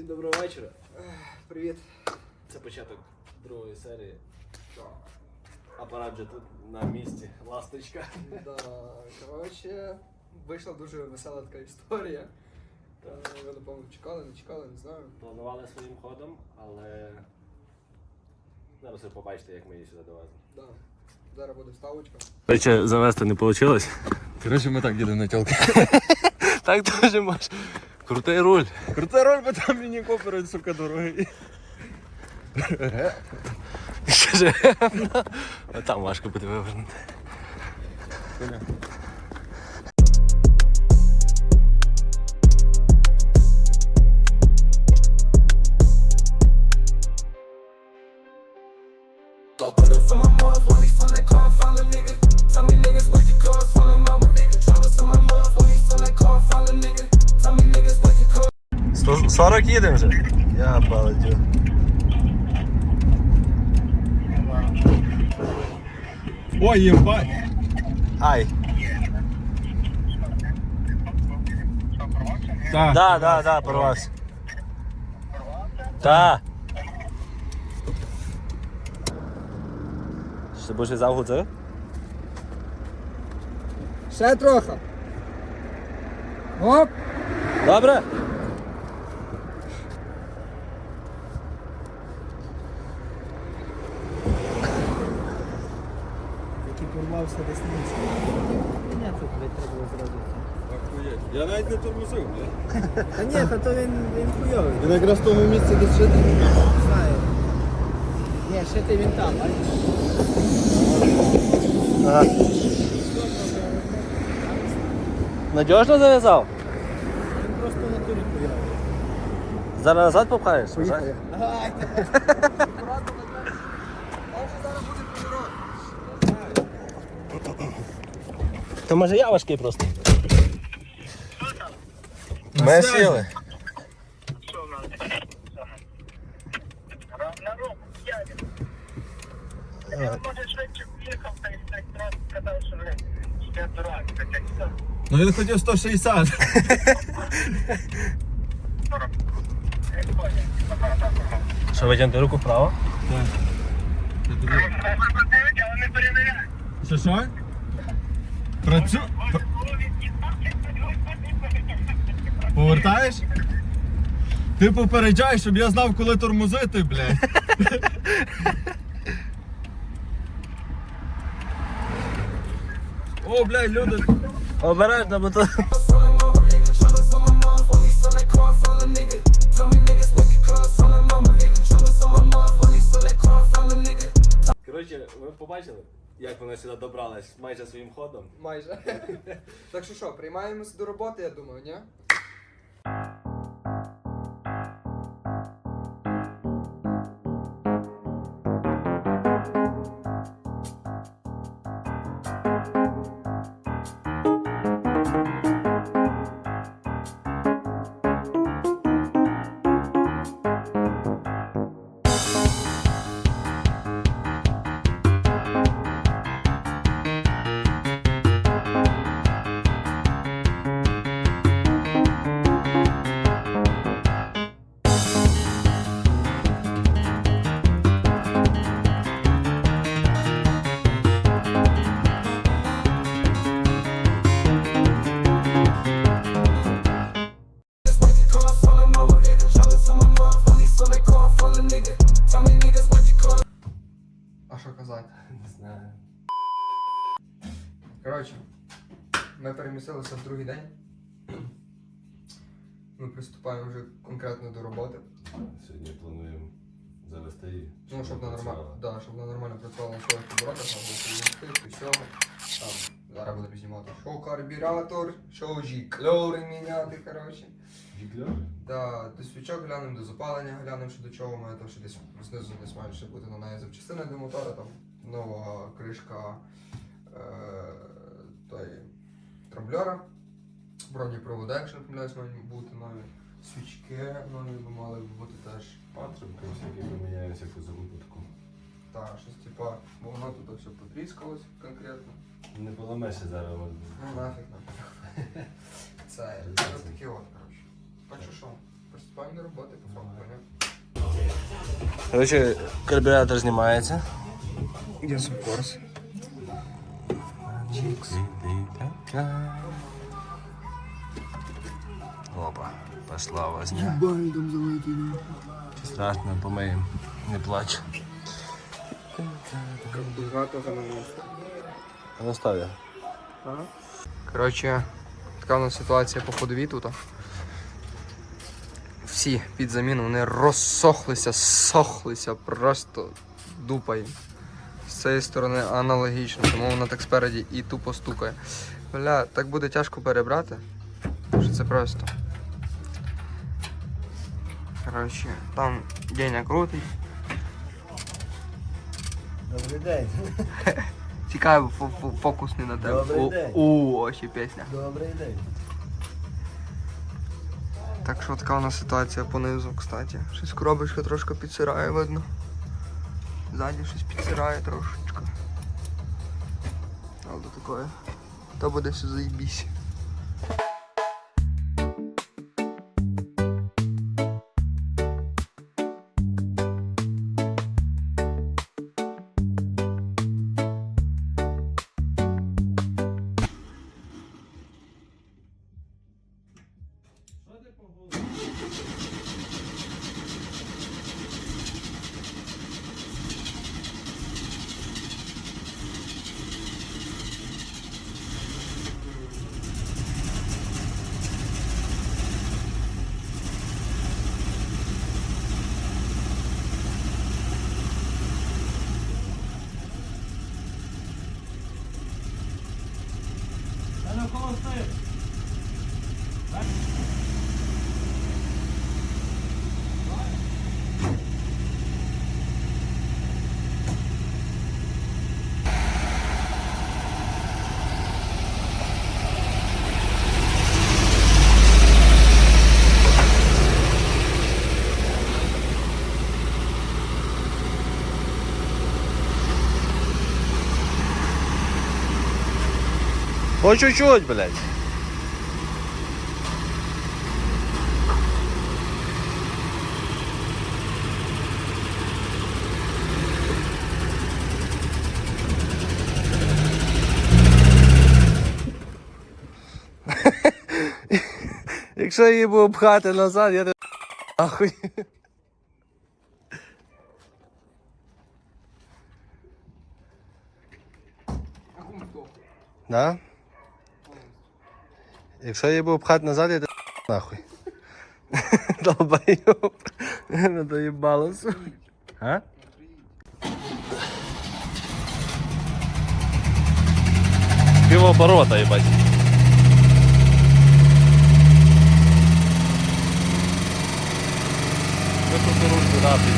Всім доброго вечора. Привіт. Це початок другої серії. Апарат вже тут на місці. Ласточка. Да, коротше, вийшла дуже весела така історія. Е, Ви, напевно, чекали, не чекали, не знаю. Планували своїм ходом, але зараз ви побачите, як ми її сюди довезли. Да. Зараз буде вставочка. Речі, завести не вийшло. Коротше, ми так їдемо на тілки. Так дуже можеш. Крутий руль. Крута роль, бо там мені коперуть, сука, дороги. Скажи, а там важко буде вивернути. 40 їдемо вже. Я балдю. Ой, єбать. Ай. Так. Да, да, да, порвався. Да. Ще будеш в'язав гудзи? Ще трохи. Оп! Добре? Який порвався десь низ. Ні, тут блядь, треба було. Охуєть. Я навіть не тормозив, блядь. Та ні, та то він, він хуйовий, Він якраз в тому місці, де ще не знаю. Ні, ще ти він там, бачиш? Ага. Надіжно зав'язав? Він просто на турі хуйовий. Зараз назад попхаєш? Поїхали. Ай, То може я важкий просто. Ми сіли. На руку, дядя. Я, може, швидше поїхав, та й так раз сказав, що ви я дурак, так як все. Ну він хотів 160. Я понял. Що витягнути руку вправо? Але не перевіряй. Що що? Працю... Повертаєш? Ти попереджай, щоб я знав, коли тормозити, блядь. О, блядь, люди. Обережно, бо то. Коротше, ви побачили, як вона сюди добралась майже своїм ходом. Майже. так що що, приймаємося до роботи, я думаю, ні? Коротше, ми перемістилися в другий день. Ми приступаємо вже конкретно до роботи. Сьогодні плануємо завести її. Ну, щоб вона нормально, да, щоб вона нормально працювала на своїх оборотах, там і всього. Там зараз будемо знімати шоу карбюратор, шоу жікльори міняти, коротше. Жікльор? Да, до свічок глянемо, до запалення глянемо, що до чого має там ще десь знизу десь має ще бути на неї запчастини до мотора, там нова кришка е, той, трамблера, бронепровода, якщо не помиляюсь, мають бути нові. Свічки нові би мали бути теж. Патрубки всякі поміняються по випадку. Та, щось типа, бо воно тут все потріскалось конкретно. Не поламайся зараз. Ну нафіг нам. Це, це таке от, коротше. Так що приступаємо Файна робота по факту? Коротше, карбюратор знімається. Yes, of course. Опа, пошла возня. Чи страшно, помиємо. Не плач. Карбюратора на місце. Наставлю. Коротше, така у нас ситуація по ходовій тут. Всі під заміну вони розсохлися, сохлися просто дупай. Цієї сторони аналогічно, тому вона так спереді і тупо стукає. Бля, так буде тяжко перебрати. Що це просто. Коротше, там Деня крутить. Добрий день. Цікаво, фо- фо- фокус не на тебе. У, ще пісня. Добрий день. Так що така у нас ситуація понизу, кстати. Щось коробочка трошки підсирає, видно. Ззаді щось підсирає трошечки. Але такое. То буде все заїбісь. По чуть-чуть, блядь. Якщо її буде пхати назад, я не нахуй. Да? Якщо її буде пхати назад, я нахуй. Долбайоб. Не доїбало, сука. А? Півоборота, їбать. Ви тут ручку нахуй.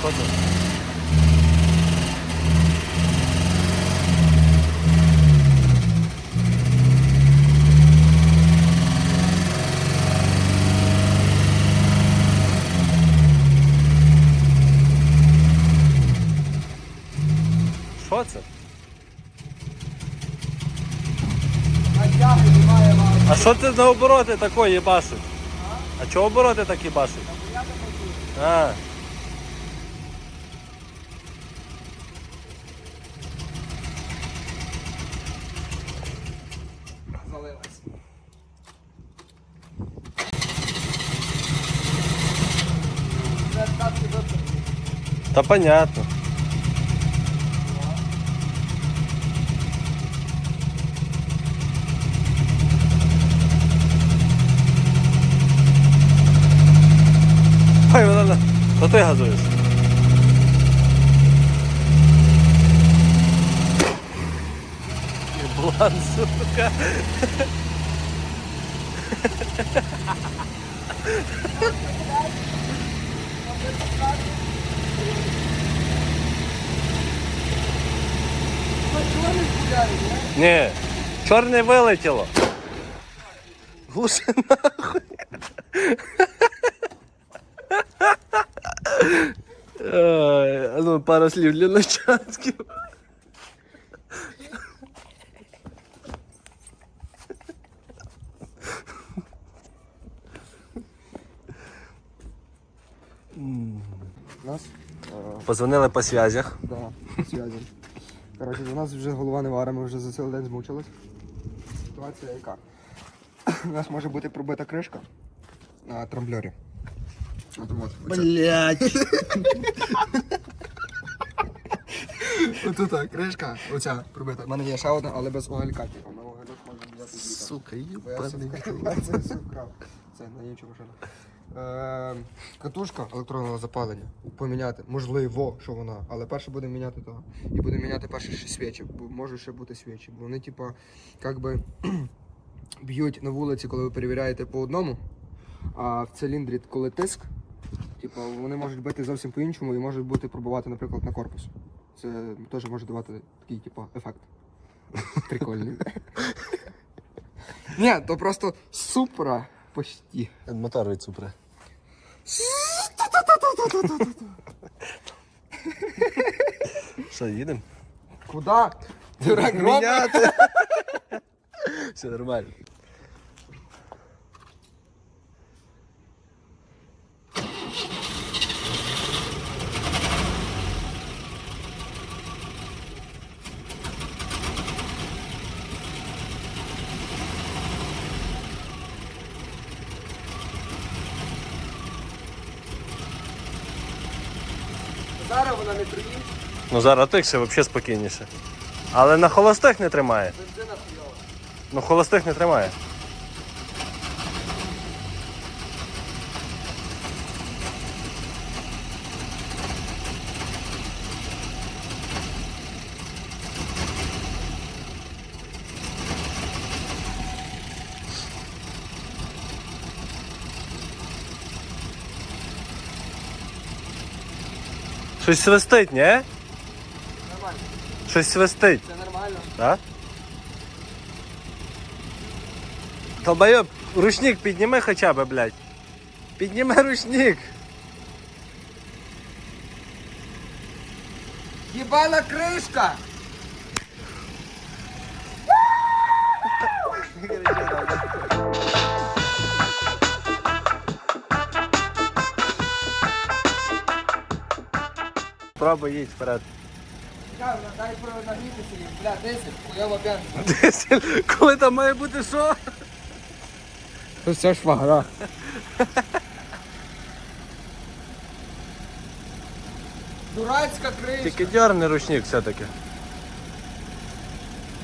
Що це? Що це за обороти такої їбашить? А чого обороти так їбашить? А. Залилась. Та понятно. Вона... То ти газуєш. Еблан, сука. Ні, чорне вилетіло. Глуши нахуй. Ой, ну, пара слів для начатків. Нас? Позвонили по связях. Да, по связям. Коротше, у нас вже голова не вара, ми вже за цілий день змучились. Ситуація яка? У нас може бути пробита кришка на трамблері. Блять. Так, кришка, оця пробита. У мене є ще одна, але без оголька. типу. Сука, вкрав. Це все. Це на іншу машину. Е, катушка електронного запалення. Поміняти. Можливо, що вона. Але перше будемо міняти того. І будемо міняти перше ще свічі. Бо можуть ще бути свічі. Бо вони, типа, як би б'ють на вулиці, коли ви перевіряєте по одному. А в циліндрі, коли тиск, типу, вони можуть бити зовсім по-іншому і можуть бути пробувати, наприклад, на корпус. Це теж може давати такий, типу, ефект. Прикольний. Ні, то просто супра почти. Мотор від супри. Що, їдемо? Куда? Дурак. Все нормально. Зараз вона не приїде, Ну зараз тих ще взагалі спокійніше. Але на холостих не тримає. бензина хуйова. Ну холостих не тримає. Щось свистить, ні? Нормально. Щось свистить. Це нормально. Да? Долбойоб, ручник підніми хоча б, блядь. Підніми ручник. Єбана кришка! Пробуй їдь вперед. Чекай, дай про нагрітися їм. Бля, 10, хуйова бензина. Коли там має бути що? Тут все швагра. Дурацька кришка. Тільки дерни ручник все-таки.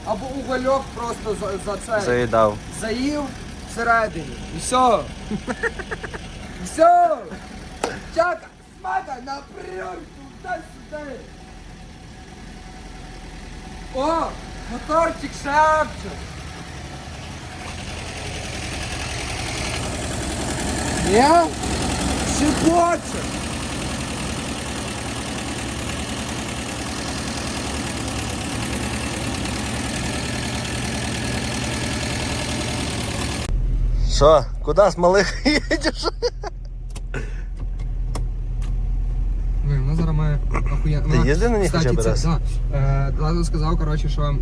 Або угольок просто за, за це. Заїдав. Заїв всередині. І все. І все. Чака, смака, напрямую, туди-сюди. О, моторчик шапче. Ні? Шипоче. Що, куди з малих їдеш? Зараз має охуєнно. Ти їздив на ній хоча б раз? Так. Е, Лазо сказав, коротше, що е,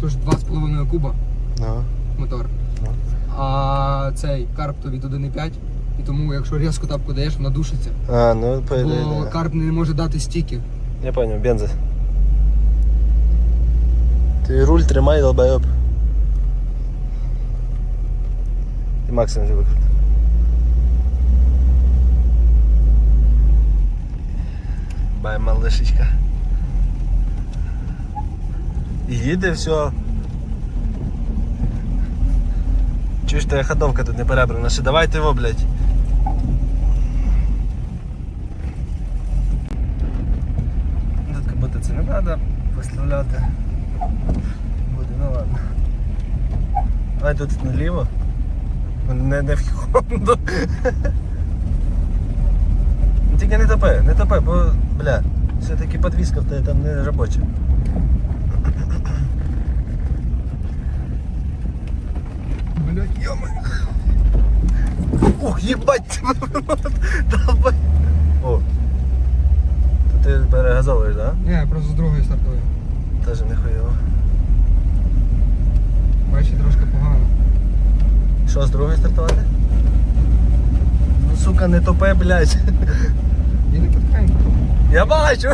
тут ж 2,5 куба Ну. мотор. Ну. А цей карп то від 1,5. І тому, якщо різко тапку даєш, вона душиться. А, ну по ідеї, Бо да. карп не може дати стільки. Я понял, бензи. Ти руль тримай, долбойоб. І максимум вже викрути. Бай, малишечка. Їде все. Чуєш, твоя ходовка тут не перебрана. Ще давайте його, блядь. Тут как будто це не треба виставляти. Буде, ну ладно. Давай тут наліво. Не, не в Хонду. Тільки не топи, не топи, бо, бля, все-таки подвіска в тебе там не робоча. Блять, йома. Ух, їбать! Давай. О. То ти перегазовуєш, так? Ні, я просто з другої стартую. Да? Теж не хуйово. Бачиш, трошки погано. Що, з другої стартувати? Ну, сука, не топе, блядь. І не потихеньку. Я бачу.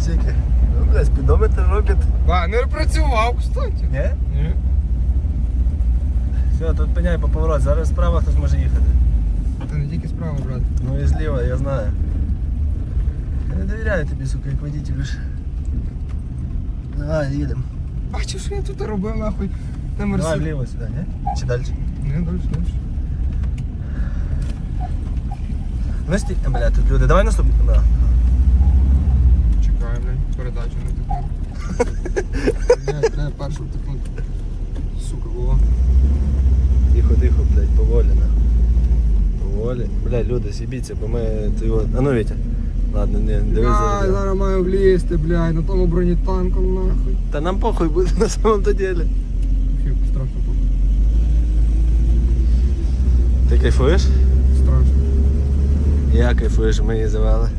Скільки? Ну, бля, спідометр робить. Ба, не працював, кстати. Ні? Ні. Все, тут пеняй по поворот. Зараз справа хтось може їхати. Це не тільки справа, брат. Ну і зліва, я знаю. Я не довіряю тобі, сука, як водителю ж. Давай, їдемо. Бачиш, що я тут робив, нахуй. На Давай мерсі. вліво сюди, ні? Чи далі? Не, дальше, дальше. Ну сті... А, Бля, тут люди. Давай наступний. Да. Передачу не таку. Блядь, треба першу втикнути. Сука, було. Тихо, тихо, блядь, поволі. Поволі. Блядь, люди, сібіться, бо ми ти його. А ну Вітя. Ладно, не, дивись Ай, зараз. зараз маю влізти, блядь, на тому бронетанком, нахуй. Та нам похуй буде на самом то деле. Фу, страшно похуй. Ти кайфуєш? Страшно. Я кайфую, що ми її завели.